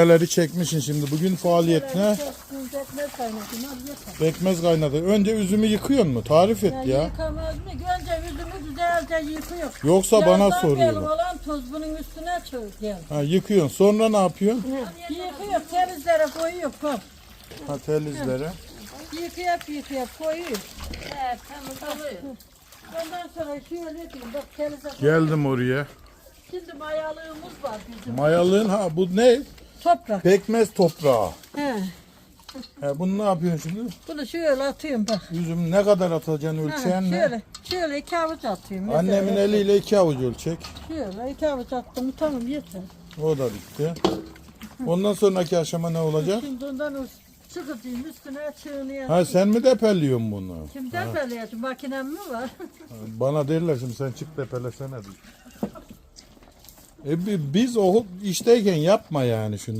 Neleri çekmişsin şimdi. Bugün faaliyet ne? Az yeter. Pekmez kaynadı. Önce üzümü yıkıyor mu? Tarif et Ya yıkamaz mı? Önce yüzümü güzelce yıkıyor. Yoksa bana benim soruyorlar. olan tuz bunun üstüne çöz gel. Ha, yıkıyorsun. Sonra ne yapıyorsun? Yıkıyor, temizlere koyuyor kom. Ha, telizleri. Yıkayıp yıkayıp koyuyor. Evet, tamam oluyor. Ondan sonra şöyle diyeyim, bak temize koy. Geldim oraya. Şimdi mayalığımız var bizim. Mayalığın ha bu ne? Toprak. Pekmez toprağı. He. Ha, bunu ne yapıyorsun şimdi? Bunu şöyle atıyorum bak. Üzüm ne kadar atacaksın Ha, ölçeğin ne? şöyle, şöyle iki avuç atıyorum. mesela. Annemin eliyle iki avuç ölçek. Şöyle iki avuç attım, tamam yeter. O da bitti. Ondan sonraki aşama ne olacak? Şimdi ondan o çıkıcıyım üstüne çığını Ha sen mi depeliyorsun bunu? Kim tepeleyecek? Makinem mi var? Bana derler şimdi sen çık depelesene diyor. E bi- biz o işteyken yapma yani şunu